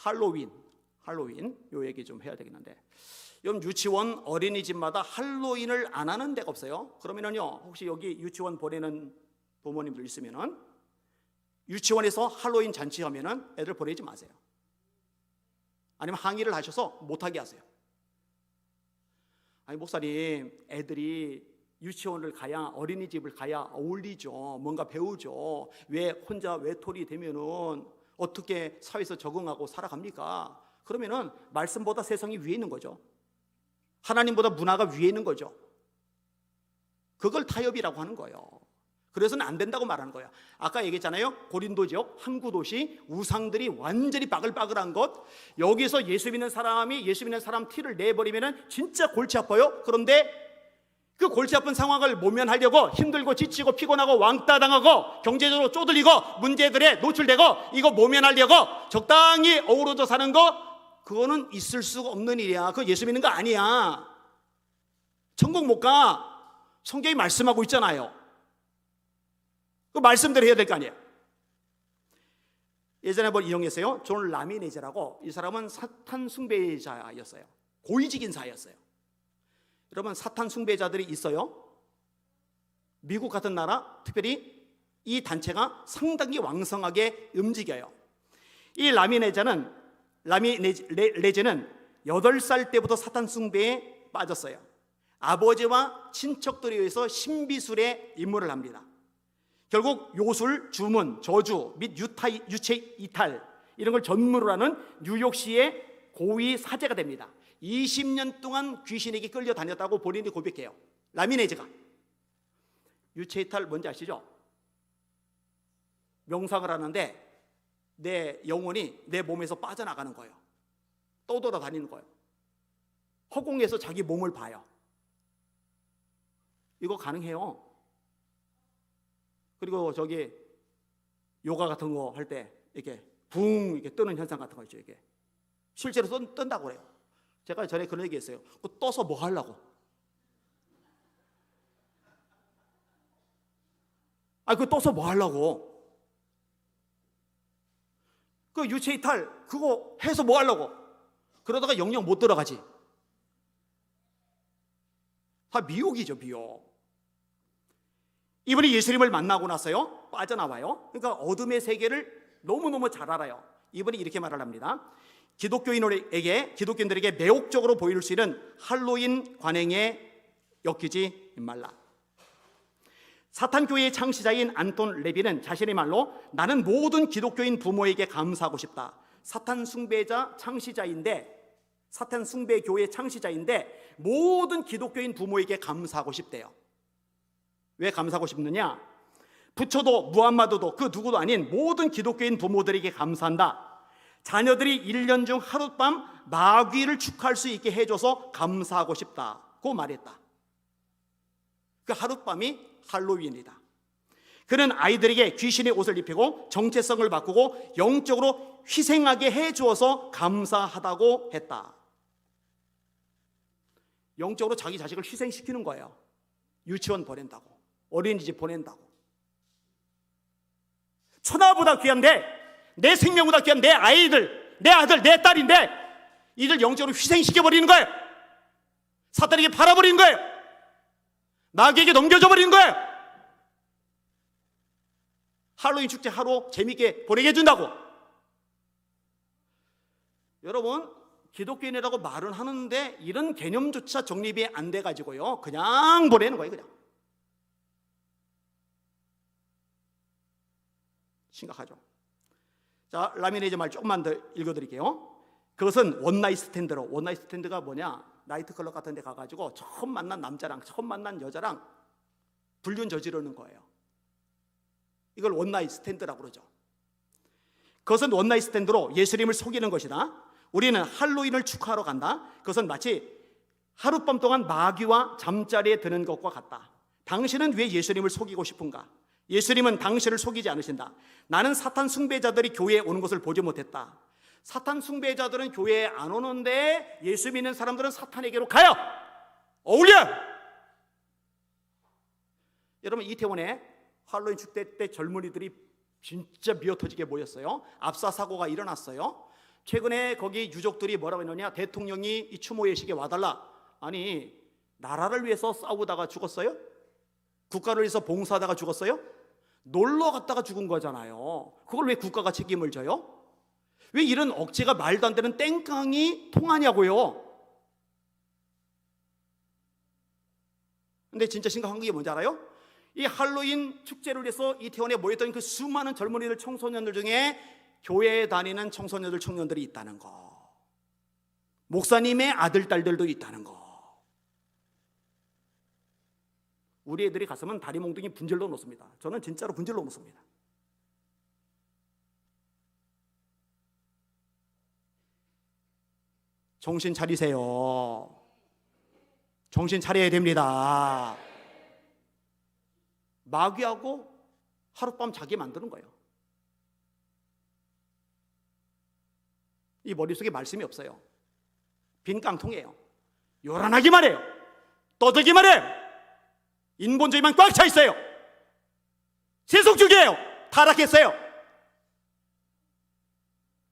할로윈, 할로윈 요 얘기 좀 해야 되겠는데. 여러분 유치원 어린이집마다 할로윈을 안 하는 데가 없어요. 그러면은요 혹시 여기 유치원 보내는 부모님들 있으면은 유치원에서 할로윈 잔치하면은 애들 보내지 마세요. 아니면 항의를 하셔서 못하게 하세요. 아니 목사님 애들이 유치원을 가야 어린이집을 가야 어울리죠. 뭔가 배우죠. 왜 혼자 외톨이 되면은 어떻게 사회에서 적응하고 살아갑니까? 그러면은 말씀보다 세상이 위에 있는 거죠. 하나님보다 문화가 위에 있는 거죠. 그걸 타협이라고 하는 거예요. 그래서는 안 된다고 말하는 거예요. 아까 얘기했잖아요. 고린도 지역 항구 도시 우상들이 완전히 바글바글한 것. 여기서 예수 믿는 사람이 예수 믿는 사람 티를 내버리면은 진짜 골치 아파요. 그런데 그 골치 아픈 상황을 모면하려고 힘들고 지치고 피곤하고 왕따 당하고 경제적으로 쪼들리고 문제들에 노출되고 이거 모면하려고 적당히 어우러져 사는 거 그거는 있을 수가 없는 일이야. 그거 예수 믿는 거 아니야. 천국 못 가. 성경이 말씀하고 있잖아요. 그 말씀대로 해야 될 거 아니에요. 예전에 한번 이용했어요. 존 라미네제라고 이 사람은 사탄 숭배자였어요. 고위직인 사였어요. 여러분 사탄 숭배자들이 있어요. 미국 같은 나라 특별히 이 단체가 상당히 왕성하게 움직여요. 이 라미네자는 라미네제는 8살 때부터 사탄 숭배에 빠졌어요. 아버지와 친척들에 의해서 신비술의 임무를 합니다. 결국 요술, 주문, 저주 및 유타, 유체 이탈 이런 걸 전문으로 하는 뉴욕시의 고위 사제가 됩니다. 20년 동안 귀신에게 끌려 다녔다고 본인이 고백해요. 라미네즈가 유체 이탈 뭔지 아시죠? 명상을 하는데 내 영혼이 내 몸에서 빠져나가는 거예요. 떠돌아다니는 거예요. 허공에서 자기 몸을 봐요. 이거 가능해요. 그리고 저기 요가 같은 거 할 때 이렇게 붕 이렇게 뜨는 현상 같은 거 있죠. 이게 실제로 뜬, 뜬다고 그래요. 제가 전에 그런 얘기 했어요. 그 떠서 뭐 하려고? 아, 그 떠서 뭐 하려고? 그 유체 이탈 그거 해서 뭐 하려고? 그러다가 영영 못 들어가지. 다 미혹이죠, 미혹. 이분이 예수님을 만나고 나서요 빠져나와요. 그러니까 어둠의 세계를 너무너무 잘 알아요. 이분이 이렇게 말을 합니다. 기독교인에게 기독교인들에게 매혹적으로 보일 수 있는 할로윈 관행에 엮이지 말라. 사탄 교회의 창시자인 안톤 레비는 자신의 말로 나는 모든 기독교인 부모에게 감사하고 싶다. 사탄 숭배자 창시자인데 사탄 숭배 교회 창시자인데 모든 기독교인 부모에게 감사하고 싶대요. 왜 감사하고 싶느냐? 부처도 무함마드도 그 누구도 아닌 모든 기독교인 부모들에게 감사한다. 자녀들이 1년 중 하룻밤 마귀를 축하할 수 있게 해줘서 감사하고 싶다고 말했다. 그 하룻밤이 할로윈이다. 그는 아이들에게 귀신의 옷을 입히고 정체성을 바꾸고 영적으로 희생하게 해주어서 감사하다고 했다. 영적으로 자기 자식을 희생시키는 거예요. 유치원 보낸다고. 어린이집 보낸다고. 천하보다 귀한데, 내 생명보다 귀한 내 아이들, 내 아들, 내 딸인데, 이들 영적으로 희생시켜 버리는 거예요. 사탄에게 팔아 버리는 거예요. 나에게 넘겨줘 버리는 거예요. 할로윈 축제 하루 재밌게 보내게 해준다고. 여러분, 기독교인이라고 말은 하는데 이런 개념조차 정립이 안 돼가지고요. 그냥 보내는 거예요, 그냥. 심각하죠. 자, 라미네이즈 말 조금만 더 읽어드릴게요. 그것은 원나잇 스탠드로 원나잇 스탠드가 뭐냐? 나이트클럽 같은 데 가가지고 처음 만난 남자랑 처음 만난 여자랑 불륜 저지르는 거예요. 이걸 원나잇 스탠드라고 그러죠. 그것은 원나잇 스탠드로 예수님을 속이는 것이다. 우리는 할로윈을 축하하러 간다. 그것은 마치 하룻밤 동안 마귀와 잠자리에 드는 것과 같다. 당신은 왜 예수님을 속이고 싶은가? 예수님은 당신을 속이지 않으신다. 나는 사탄 숭배자들이 교회에 오는 것을 보지 못했다. 사탄 숭배자들은 교회에 안 오는데 예수 믿는 사람들은 사탄에게로 가요. 어울려. 여러분 이태원에 할로윈 축제 때 젊은이들이 진짜 미어터지게 모였어요. 압사 사고가 일어났어요. 최근에 거기 유족들이 뭐라고 했느냐? 대통령이 이 추모 예식에 와달라. 아니 나라를 위해서 싸우다가 죽었어요? 국가를 위해서 봉사하다가 죽었어요? 놀러 갔다가 죽은 거잖아요. 그걸 왜 국가가 책임을 져요? 왜 이런 억지가 말도 안 되는 땡깡이 통하냐고요? 근데 진짜 심각한 게 뭔지 알아요? 이 할로윈 축제를 위해서 이태원에 모였던 그 수많은 젊은이들 청소년들 중에 교회에 다니는 청소년들 청년들이 있다는 거. 목사님의 아들 딸들도 있다는 거. 우리 애들이 갔으면 다리 몽둥이 분질러 놓습니다. 저는 진짜로 분질러 놓습니다. 정신 차리세요. 정신 차려야 됩니다. 마귀하고 하룻밤 자게 만드는 거예요. 이 머릿속에 말씀이 없어요. 빈 깡통이에요. 요란하기만 해요. 떠들기만 해요. 인본주의만 꽉 차 있어요. 세속주의예요. 타락했어요.